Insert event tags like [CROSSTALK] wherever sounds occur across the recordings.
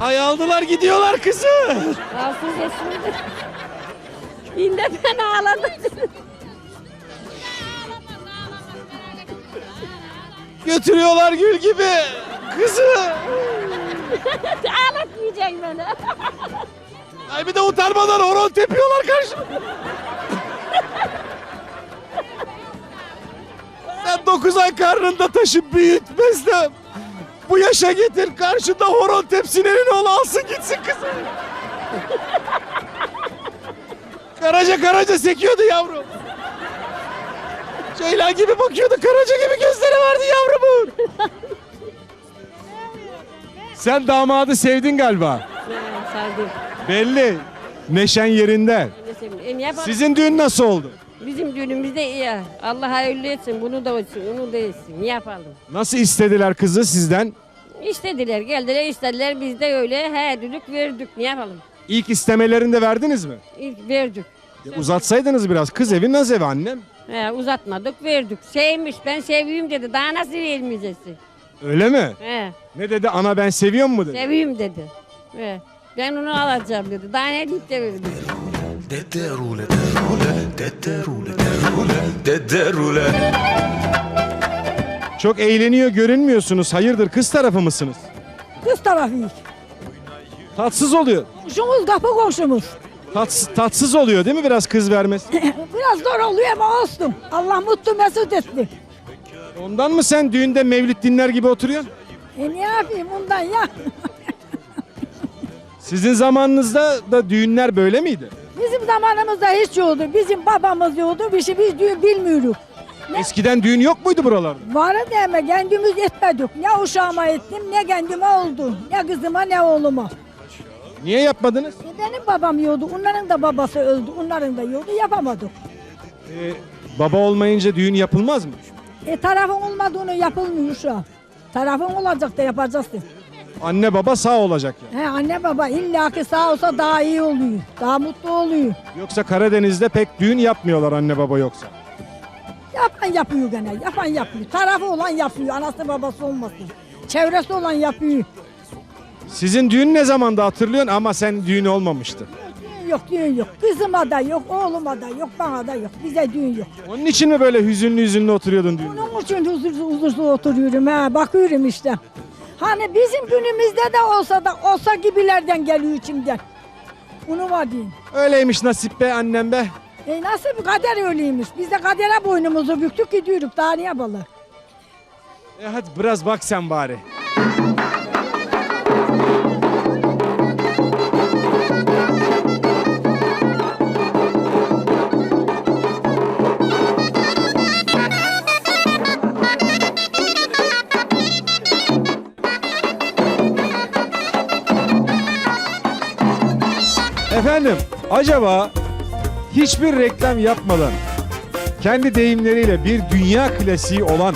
Ay aldılar gidiyorlar kızı. Alsın geçsin. Yine ben ağladım. Götürüyorlar gül gibi. Kızı. Ağlatmayacaksın beni. Ay bir de utanmadan horon tepiyorlar karşıma. Sen 9 ay karnında taşıp büyütmezsem bu yaşa getir karşında horon tepsilerin ol alsın gitsin kızı. karaca karaca sekiyordu yavrum. Ceylan gibi bakıyordu karaca gibi gözleri vardı yavrumun. Sen damadı sevdin galiba. Sardım. Belli. Neşen yerinde. Sizin düğün nasıl oldu? Bizim düğünümüz de iyi. Allah hayırlı etsin. Bunu da olsun, onu da etsin. Ne yapalım? Nasıl istediler kızı sizden? İstediler, geldiler, istediler. Biz de öyle her düdük verdik. Ne yapalım? İlk istemelerini de verdiniz mi? İlk verdik. Ya uzatsaydınız biraz. Kız evi naz evi annem. He, uzatmadık, verdik. Sevmiş, ben seviyorum dedi. Daha nasıl vermeyeceksin? Öyle mi? He, Ne dedi? Ana ben seviyorum mu dedi. seviyorum dedi. He, ben onu alacağım dedi. Daha ne deyip de Deterule, derule, deterule, derule, deterule. Çok eğleniyor görünmüyorsunuz. Hayırdır kız tarafı mısınız? Kız tarafıyız. Tatsız oluyor. Komşumuz kapı komşumuz. Tats, tatsız oluyor değil mi biraz kız vermesi? [LAUGHS] Biraz zor oluyor ama olsun. Allah mutlu mesut etsin. Ondan mı sen düğünde mevlüt dinler gibi oturuyorsun? E ne yapayım bundan ya? Sizin zamanınızda da düğünler böyle miydi? Bizim zamanımızda hiç yoktu. Bizim babamız yoktu. Bir şey biz düğün bilmiyoruz. Eskiden düğün yok muydu buralarda? Varı deme kendimiz etmedik. Ne uşağıma ettim ne kendime oldu. Ne kızıma ne oğluma. Niye yapmadınız? E benim babam yoktu. Onların da babası öldü. Onların da yoktu. Yapamadık. Ee, baba olmayınca düğün yapılmaz mı? E tarafın olmadığını yapılmıyor şu an. Tarafın olacak da yapacaksın. Anne baba sağ olacak yani. He, anne baba illaki sağ olsa daha iyi oluyor. Daha mutlu oluyor. Yoksa Karadeniz'de pek düğün yapmıyorlar anne baba yoksa. Yapan yapıyor gene. Yapan yapıyor. Tarafı olan yapıyor. Anası babası olmasın. Çevresi olan yapıyor. Sizin düğün ne zamanda hatırlıyorsun ama sen düğün olmamıştı. Düğün yok, düğün yok. Kızıma da yok, oğluma da yok, bana da yok. Bize düğün yok. Onun için mi böyle hüzünlü hüzünlü oturuyordun düğünde? Onun için huzursuz huzursuz oturuyorum ha. Bakıyorum işte. Hani bizim günümüzde de olsa da olsa gibilerden geliyor içimden. Bunu var diyeyim. Öyleymiş nasip be annem be. E nasıl bir kader öyleymiş. Biz de kadere boynumuzu büktük gidiyoruz. Daha ne yapalım? E hadi biraz bak sen bari. Efendim, acaba hiçbir reklam yapmadan kendi deyimleriyle bir dünya klasiği olan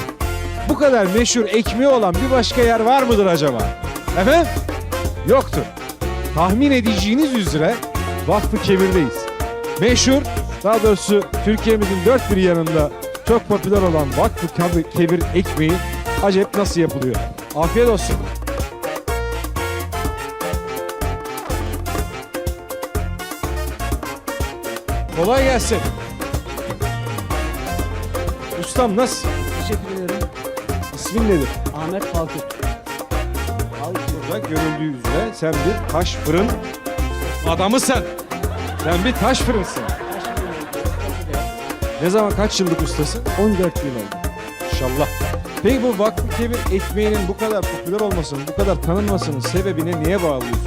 bu kadar meşhur ekmeği olan bir başka yer var mıdır acaba? Efendim? Yoktur. Tahmin edeceğiniz üzere Vakfı Kebir'deyiz. Meşhur, daha doğrusu Türkiye'mizin dört bir yanında çok popüler olan Vakfı Kebir- ekmeği acep nasıl yapılıyor? Afiyet olsun. Kolay gelsin. Ustam nasıl? Teşekkür ederim. İsmin nedir? Ahmet Falkut. Burada görüldüğü üzere sen bir taş fırın adamısın. Sen bir taş fırınsın. Ne zaman kaç yıllık ustasın? 14 yıl oldu. İnşallah. Peki bu Vakfı Kebir ekmeğinin bu kadar popüler olmasının, bu kadar tanınmasının sebebine niye bağlıyorsun?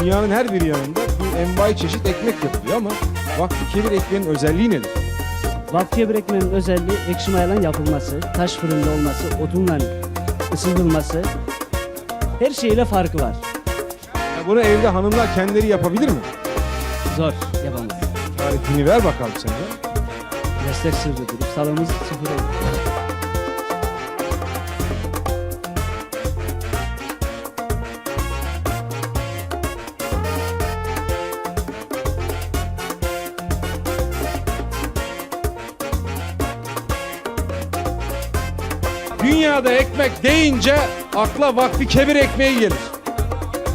Dünyanın her bir yanında bu envai çeşit ekmek yapılıyor ama Vakfı Kebir ekmeğinin özelliği nedir? Vakfiye bir ekmeğin özelliği ekşi mayalan yapılması, taş fırında olması, odunla ısıtılması. Her şeyle farkı var. Ya bunu evde hanımlar kendileri yapabilir mi? Zor yapamaz. Tarifini ver bakalım sen de. Meslek sırrıdır. Salımız sıfır olur. Ekmek deyince akla Vakfı Kebir ekmeği gelir.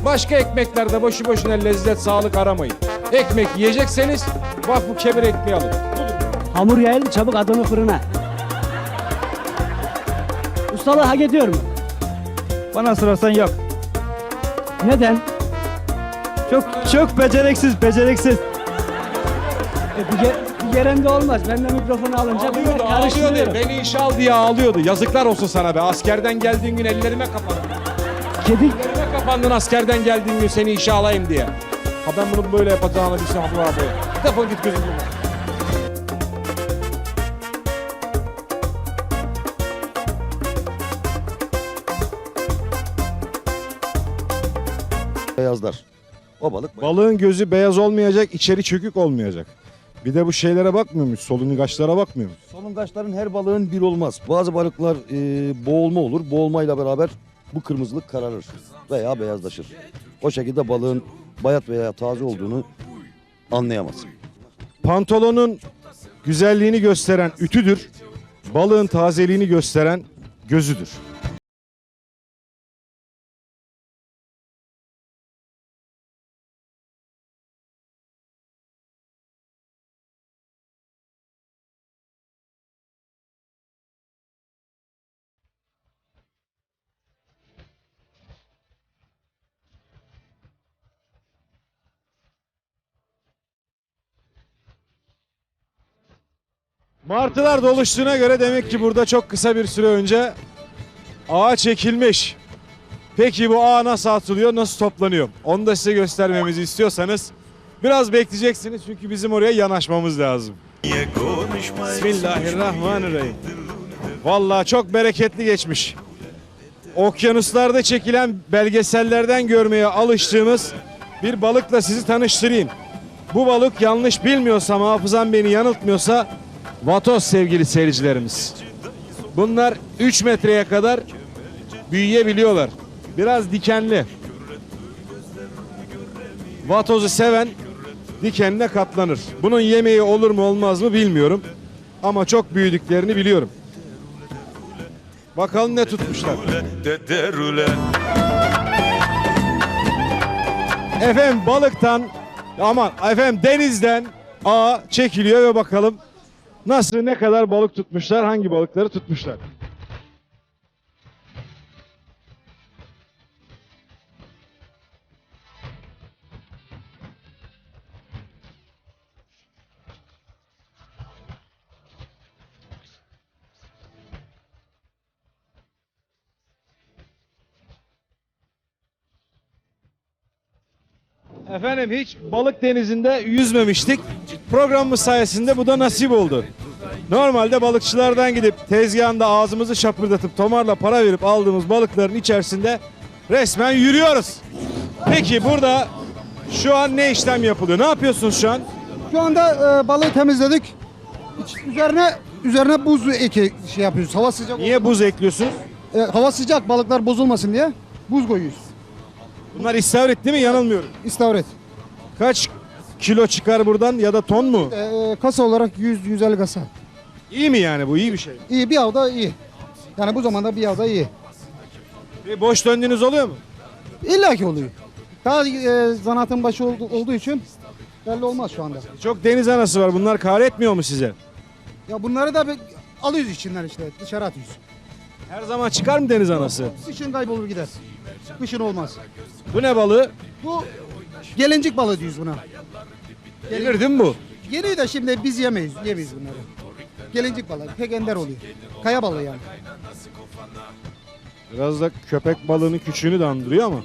Başka ekmeklerde boşu boşuna lezzet, sağlık aramayın. Ekmek yiyecekseniz bak bu kebir ekmeği alın. Hamur yayıldı çabuk adamı fırına. Ustalığı hak ediyor mu? Bana sorarsan yok. Neden? Çok çok beceriksiz, beceriksiz. E, bir, ge- yerinde olmaz. Ben de mikrofonu alınca bunlar Ağlıyordu, ağlıyordu. Beni işe al diye ağlıyordu. Yazıklar olsun sana be. Askerden geldiğin gün ellerime kapandın. Kedi, Ellerime kapandın askerden geldiğin gün seni işe alayım diye. Ha ben bunu böyle yapacağını bilsem bu abi. Defol git gözüm. beyazlar. O balık Balığın gözü beyaz olmayacak, içeri çökük olmayacak. Bir de bu şeylere bakmıyormuş, solungaçlara bakmıyormuş. solungaçların her balığın bir olmaz. Bazı balıklar e, boğulma olur. Boğulmayla beraber bu kırmızılık kararır veya beyazlaşır. O şekilde balığın bayat veya taze olduğunu anlayamazsın. Pantolonun güzelliğini gösteren ütüdür. Balığın tazeliğini gösteren gözüdür. Martılar doluştuğuna göre demek ki burada çok kısa bir süre önce ağa çekilmiş. Peki bu ağ nasıl atılıyor, nasıl toplanıyor? Onu da size göstermemizi istiyorsanız biraz bekleyeceksiniz çünkü bizim oraya yanaşmamız lazım. Bismillahirrahmanirrahim. Vallahi çok bereketli geçmiş. Okyanuslarda çekilen belgesellerden görmeye alıştığımız bir balıkla sizi tanıştırayım. Bu balık yanlış bilmiyorsam hafızam beni yanıltmıyorsa vatoz sevgili seyircilerimiz. Bunlar 3 metreye kadar büyüyebiliyorlar. Biraz dikenli. Vatozu seven dikenine katlanır. Bunun yemeği olur mu olmaz mı bilmiyorum. Ama çok büyüdüklerini biliyorum. Bakalım ne tutmuşlar. Efendim balıktan aman efendim denizden ağa çekiliyor ve bakalım nasıl ne kadar balık tutmuşlar, hangi balıkları tutmuşlar. Efendim hiç balık denizinde yüzmemiştik. Programımız sayesinde bu da nasip oldu. Normalde balıkçılardan gidip tezgahında ağzımızı şapırdatıp tomarla para verip aldığımız balıkların içerisinde resmen yürüyoruz. Peki burada şu an ne işlem yapılıyor? Ne yapıyorsunuz şu an? Şu anda e, balığı temizledik. İç- Üzerine üzerine buz eki şey yapıyoruz. Hava sıcak. Niye buz ekliyorsunuz? E, hava sıcak balıklar bozulmasın diye buz koyuyoruz. Bunlar istavrit değil mi? Yanılmıyorum. İstavret. Kaç kilo çıkar buradan ya da ton mu? E, kasa olarak 100 150 kasa. İyi mi yani bu? iyi bir şey. İyi bir avda iyi. Yani bu zamanda bir avda iyi. Bir boş döndüğünüz oluyor mu? İlla ki oluyor. Daha e, zanaatın başı oldu, olduğu için belli olmaz şu anda. Çok deniz anası var. Bunlar kahretmiyor mu size? Ya bunları da bir alıyoruz içinden işte dışarı atıyoruz. Her zaman çıkar mı deniz anası? Kışın kaybolur gider. Kışın olmaz. Bu ne balığı? Bu gelincik balığı diyoruz buna. Gelir değil mi bu? Yeni de şimdi biz yemeyiz, yemeyiz bunları. Gelincik balığı, pek ender oluyor. Kaya balığı yani. Biraz da köpek balığının küçüğünü de andırıyor ama.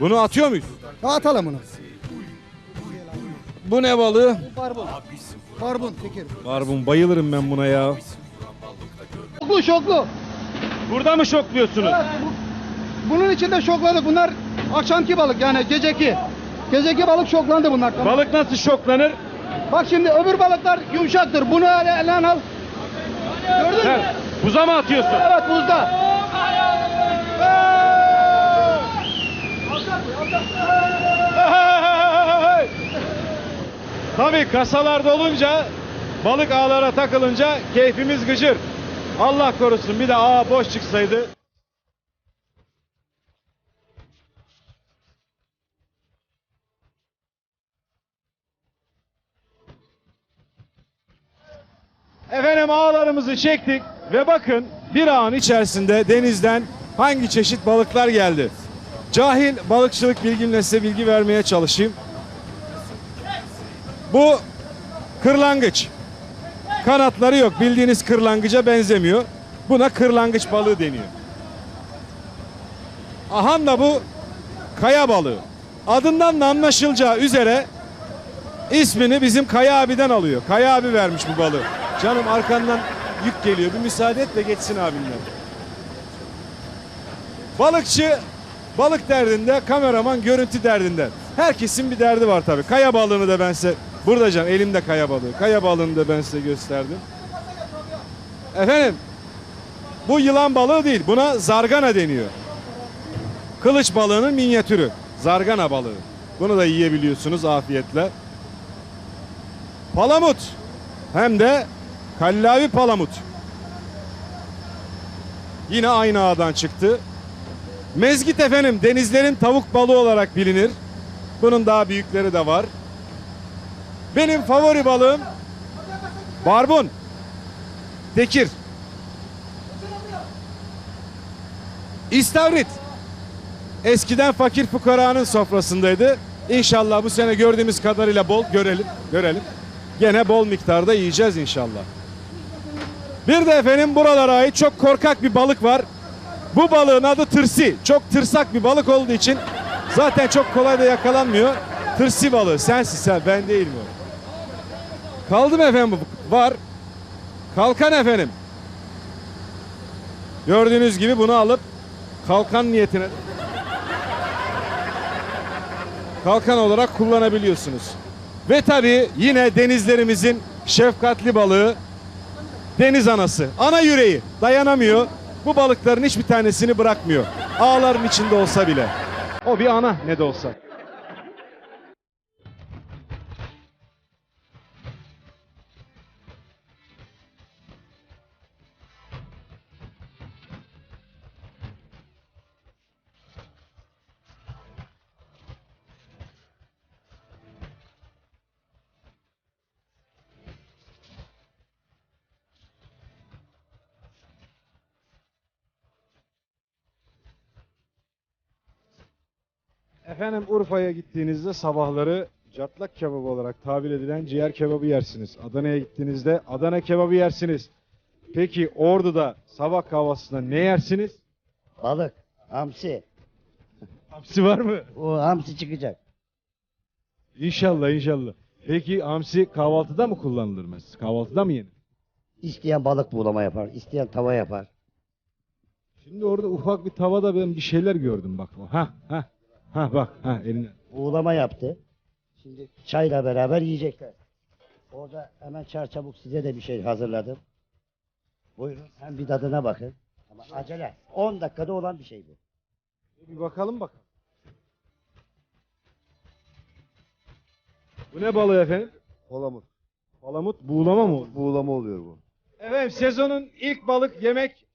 Bunu atıyor muyuz? Atalım bunu. Bu ne balığı? Bu barbun. Barbun tekir. Barbun bayılırım ben buna ya. Şoklu şoklu. Burada mı şokluyorsunuz? Evet, bu- bunun içinde şokladık. Bunlar akşamki balık yani geceki. Geceki balık şoklandı bunlar. Balık nasıl şoklanır? Bak şimdi öbür balıklar yumuşaktır. Bunu ele, ele al. Gördün mü? Buza mı atıyorsun? Evet buzda. Tabii kasalarda olunca balık ağlara takılınca keyfimiz gıcır. Allah korusun bir de aa boş çıksaydı. Efendim ağlarımızı çektik ve bakın bir ağın içerisinde denizden hangi çeşit balıklar geldi. Cahil balıkçılık bilgimle size bilgi vermeye çalışayım. Bu kırlangıç. Kanatları yok. Bildiğiniz kırlangıca benzemiyor. Buna kırlangıç balığı deniyor. Ahan da bu kaya balığı. Adından da anlaşılacağı üzere ismini bizim Kaya abiden alıyor. Kaya abi vermiş bu balığı. Canım arkandan yük geliyor. Bir müsaade et de geçsin abimle. Balıkçı balık derdinde, kameraman görüntü derdinde. Herkesin bir derdi var tabii. Kaya balığını da ben size burada canım elimde kaya balığı. Kaya balığını da ben size gösterdim. Efendim bu yılan balığı değil. Buna zargana deniyor. Kılıç balığının minyatürü. Zargana balığı. Bunu da yiyebiliyorsunuz afiyetle. Palamut. Hem de kallavi palamut. Yine aynı ağdan çıktı. Mezgit efendim denizlerin tavuk balığı olarak bilinir. Bunun daha büyükleri de var. Benim favori balığım barbun. Tekir. İstavrit. Eskiden fakir fukaranın sofrasındaydı. İnşallah bu sene gördüğümüz kadarıyla bol görelim, görelim. Gene bol miktarda yiyeceğiz inşallah. Bir de efendim buralara ait çok korkak bir balık var. Bu balığın adı tırsi. Çok tırsak bir balık olduğu için zaten çok kolay da yakalanmıyor. Tırsi balığı. Sensin sen, ben değil mi? Kaldı mı efendim? Var. Kalkan efendim. Gördüğünüz gibi bunu alıp kalkan niyetine kalkan olarak kullanabiliyorsunuz. Ve tabii yine denizlerimizin şefkatli balığı deniz anası. Ana yüreği dayanamıyor. Bu balıkların hiçbir tanesini bırakmıyor. Ağların içinde olsa bile. O bir ana ne de olsa. Efendim Urfa'ya gittiğinizde sabahları catlak kebabı olarak tabir edilen ciğer kebabı yersiniz. Adana'ya gittiğinizde Adana kebabı yersiniz. Peki Ordu'da sabah kahvaltısında ne yersiniz? Balık, hamsi. Hamsi var mı? O hamsi çıkacak. İnşallah inşallah. Peki hamsi kahvaltıda mı kullanılır mesela? Kahvaltıda mı yenir? İsteyen balık buğulama yapar, isteyen tava yapar. Şimdi orada ufak bir tavada ben bir şeyler gördüm bak. Ha ha ha bak ha eline. Buğulama yaptı. Şimdi çayla beraber yiyecekler. Orada hemen çarçabuk size de bir şey hazırladım. Buyurun hem bir tadına bakın. Ama acele. 10 dakikada olan bir şey bu. Bir bakalım bakalım. Bu ne balığı efendim? Palamut. Palamut buğulama mı? Buğulama oluyor bu. Efendim sezonun ilk balık yemek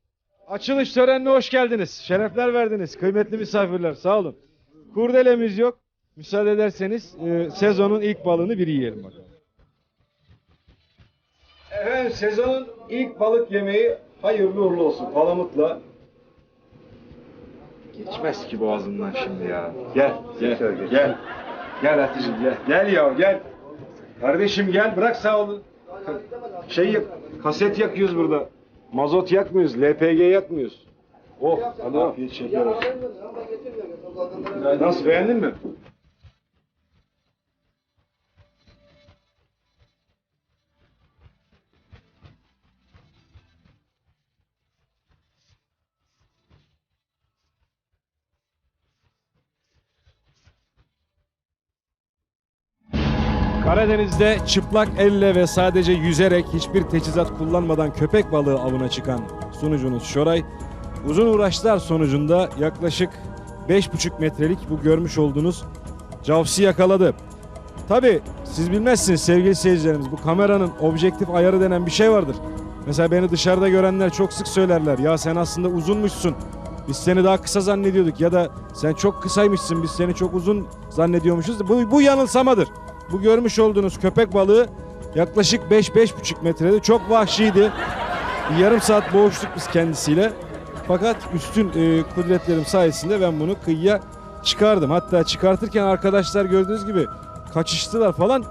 açılış törenine hoş geldiniz. Şerefler verdiniz. Kıymetli misafirler sağ olun. Kurdelemiz yok. Müsaade ederseniz e, sezonun ilk balığını bir yiyelim bakalım. Efendim sezonun ilk balık yemeği hayırlı uğurlu olsun. Palamutla. Geçmez ki boğazımdan şimdi ya. Gel, gel, gel. Gel Hatice'm gel. Gel ya gel. Kardeşim gel bırak sağ olun. Şey kaset yakıyoruz burada. Mazot yakmıyoruz, LPG yakmıyoruz. Oh, hadi afiyet şeker olsun. Nasıl beğendin mi? Karadeniz'de çıplak elle ve sadece yüzerek hiçbir teçhizat kullanmadan köpek balığı avına çıkan sunucunuz Şoray uzun uğraşlar sonucunda yaklaşık 5,5 metrelik bu görmüş olduğunuz cavsi yakaladı. Tabi siz bilmezsiniz sevgili seyircilerimiz bu kameranın objektif ayarı denen bir şey vardır. Mesela beni dışarıda görenler çok sık söylerler ya sen aslında uzunmuşsun. Biz seni daha kısa zannediyorduk ya da sen çok kısaymışsın biz seni çok uzun zannediyormuşuz. Bu, bu yanılsamadır. Bu görmüş olduğunuz köpek balığı Yaklaşık 5-5,5 metrede çok vahşiydi. Bir yarım saat boğuştuk biz kendisiyle. Fakat üstün e, kudretlerim sayesinde ben bunu kıyıya çıkardım. Hatta çıkartırken arkadaşlar gördüğünüz gibi kaçıştılar falan.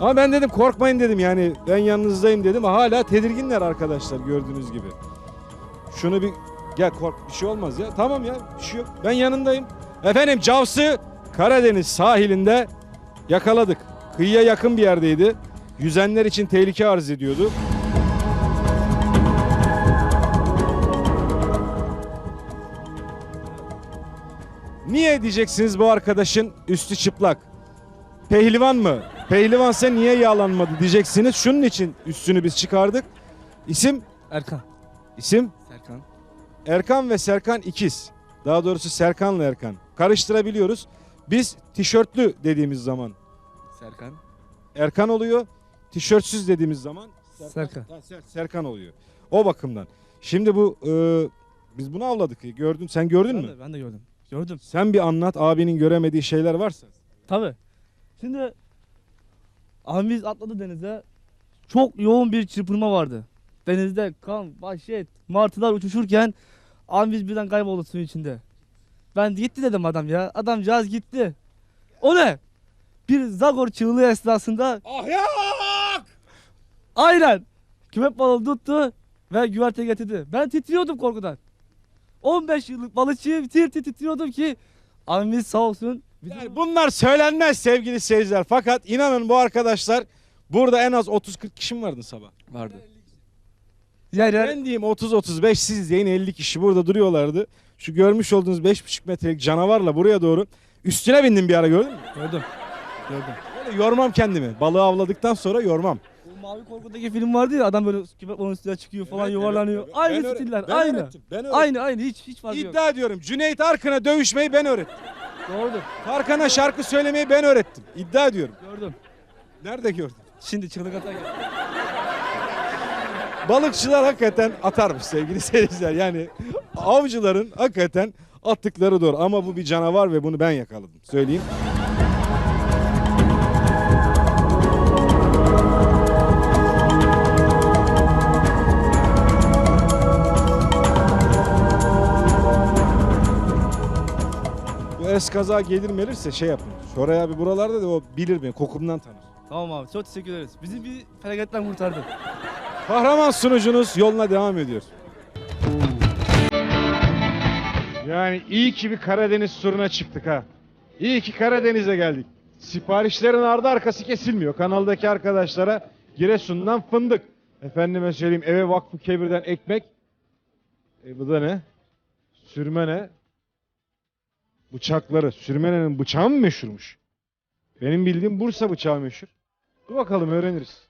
Ama ben dedim korkmayın dedim yani ben yanınızdayım dedim. Hala tedirginler arkadaşlar gördüğünüz gibi. Şunu bir gel kork bir şey olmaz ya. Tamam ya bir şey yok. Ben yanındayım. Efendim Cavsı Karadeniz sahilinde yakaladık. Kıyıya yakın bir yerdeydi. Yüzenler için tehlike arz ediyordu. Niye diyeceksiniz bu arkadaşın üstü çıplak? Pehlivan mı? Pehlivansa niye yağlanmadı diyeceksiniz. Şunun için üstünü biz çıkardık. İsim? Erkan. İsim? Serkan. Erkan ve Serkan ikiz. Daha doğrusu Serkan'la Erkan. Karıştırabiliyoruz. Biz tişörtlü dediğimiz zaman Serkan. Erkan oluyor. Tişörtsüz dediğimiz zaman Serkan. Ha, Ser- Serkan oluyor. O bakımdan. Şimdi bu e, biz bunu avladık. Gördün sen gördün Ben mü? de, ben de gördüm. Gördüm. Sen bir anlat abinin göremediği şeyler varsa. Tabii. Şimdi abimiz atladı denize. Çok yoğun bir çırpınma vardı. Denizde kan, vahşet, martılar uçuşurken abimiz birden kayboldu suyun içinde. Ben gitti dedim adam ya. Adamcağız gitti. O ne? Bir Zagor çığlığı esnasında Ahyak! aynen köpek balığı tuttu ve güverte getirdi. Ben titriyordum korkudan. 15 yıllık balıkçıyım tir tir titriyordum ki abimiz sağ olsun. Yani bunlar söylenmez sevgili seyirciler. Fakat inanın bu arkadaşlar burada en az 30-40 kişi mi vardı sabah? vardı. Yer yer Ben diyeyim 30-35 siz deyin 50 kişi burada duruyorlardı. Şu görmüş olduğunuz 5,5 metrelik canavarla buraya doğru üstüne bindim bir ara gördün mü? gördüm. Gördüm. Böyle yormam kendimi. Balığı avladıktan sonra yormam. Mavi Korku'daki film vardı ya adam böyle balığının üstüne çıkıyor falan yuvarlanıyor. Ben aynı öğre- stiller. ben aynı. öğrettim, Ben öğrettim. Aynı aynı hiç hiç farkı yok. İddia ediyorum Cüneyt Arkın'a dövüşmeyi ben öğrettim. Doğrudur. Tarkan'a şarkı söylemeyi ben öğrettim. İddia ediyorum. Gördüm. Nerede gördün? Şimdi çığlık atarken. Balıkçılar hakikaten atarmış sevgili [LAUGHS] seyirciler. Yani avcıların hakikaten attıkları doğru. Ama bu bir canavar ve bunu ben yakaladım. Söyleyeyim. Bu eskaza gelir melirse şey yapın. Şoray abi buralarda da o bilir beni kokumdan tanır. Tamam abi çok teşekkür ederiz. Bizi bir felaketten kurtardı. Kahraman sunucunuz yoluna devam ediyor. Yani iyi ki bir Karadeniz turuna çıktık ha. İyi ki Karadeniz'e geldik. Siparişlerin ardı arkası kesilmiyor. Kanaldaki arkadaşlara Giresun'dan fındık. Efendime söyleyeyim eve Vakfı Kebir'den ekmek. E bu da ne? Sürme ne? Bıçakları. Sürmenenin bıçağı mı meşhurmuş? Benim bildiğim Bursa bıçağı meşhur. Dur bakalım öğreniriz.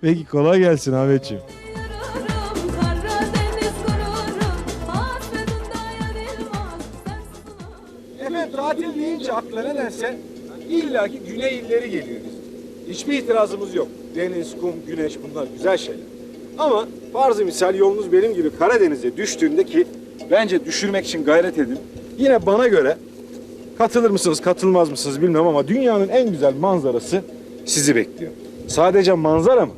Peki kolay gelsin Ahmetciğim. Efendim tatil deyince akla nedense illaki güney illeri geliyor bizim. Hiçbir itirazımız yok. Deniz, kum, güneş bunlar güzel şeyler. Ama farzı misal yolunuz benim gibi Karadeniz'e düştüğünde ki bence düşürmek için gayret edin. Yine bana göre katılır mısınız katılmaz mısınız bilmem ama dünyanın en güzel manzarası sizi bekliyor. Sadece manzara mı?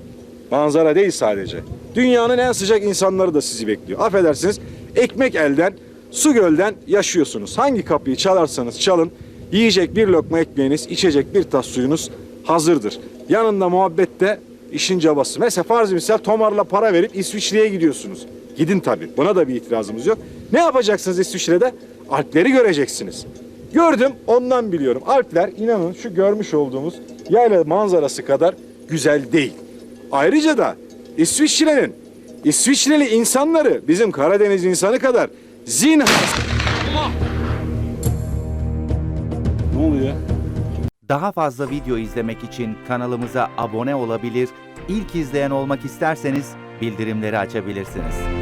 Manzara değil sadece. Dünyanın en sıcak insanları da sizi bekliyor. Affedersiniz ekmek elden, su gölden yaşıyorsunuz. Hangi kapıyı çalarsanız çalın yiyecek bir lokma ekmeğiniz, içecek bir tas suyunuz hazırdır. Yanında muhabbette işin cabası. Mesela farz misal tomarla para verip İsviçre'ye gidiyorsunuz. Gidin tabii. Buna da bir itirazımız yok. Ne yapacaksınız İsviçre'de? Alpleri göreceksiniz. Gördüm, ondan biliyorum. Alpler inanın şu görmüş olduğumuz yayla manzarası kadar güzel değil. Ayrıca da İsviçre'nin İsviçreli insanları bizim Karadeniz insanı kadar zinhar... Ne oluyor? Daha fazla video izlemek için kanalımıza abone olabilir, ilk izleyen olmak isterseniz bildirimleri açabilirsiniz.